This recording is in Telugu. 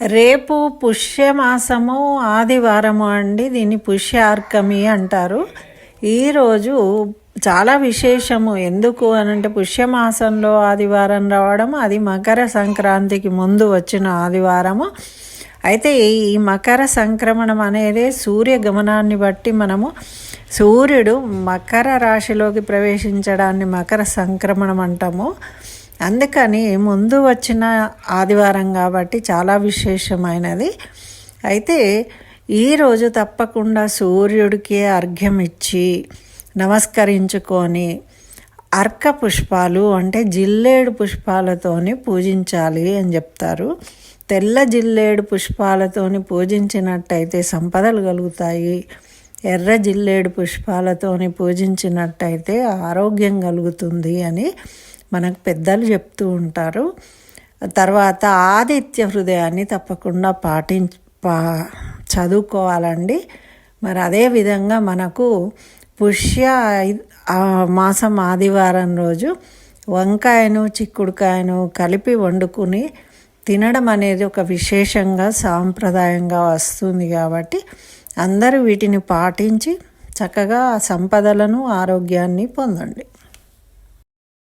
రేపు పుష్యమాసము ఆదివారము అండి దీన్ని పుష్యార్కమి అంటారు. ఈరోజు చాలా విశేషము. ఎందుకు అనంటే పుష్యమాసంలో ఆదివారం రావడం అది మకర సంక్రాంతికి ముందు వచ్చిన ఆదివారము. అయితే ఈ మకర సంక్రమణం అనేది సూర్య గమనాన్ని బట్టి మనము సూర్యుడు మకర రాశిలోకి ప్రవేశించడాన్ని మకర సంక్రమణం అంటాము. అందుకని ముందు వచ్చిన ఆదివారం కాబట్టి చాలా విశేషమైనది. అయితే ఈరోజు తప్పకుండా సూర్యుడికి అర్ఘ్యం ఇచ్చి నమస్కరించుకొని అర్క పుష్పాలు అంటే జిల్లేడు పుష్పాలతోని పూజించాలి అని చెప్తారు. తెల్ల జిల్లేడు పుష్పాలతోని పూజించినట్టయితే సంపదలు కలుగుతాయి. ఎర్ర జిల్లేడు పుష్పాలతోని పూజించినట్టయితే ఆరోగ్యం కలుగుతుంది అని మనకు పెద్దలు చెప్తూ ఉంటారు. తర్వాత ఆదిత్య హృదయాన్ని తప్పకుండా పాటి పా చదువుకోవాలండి. మరి అదేవిధంగా మనకు పుష్య మాసం ఆదివారం రోజు వంకాయను చిక్కుడుకాయను కలిపి వండుకుని తినడం అనేది ఒక విశేషంగా సాంప్రదాయంగా వస్తుంది కాబట్టి అందరూ వీటిని పాటించి చక్కగా సంపదలను ఆరోగ్యాన్ని పొందండి.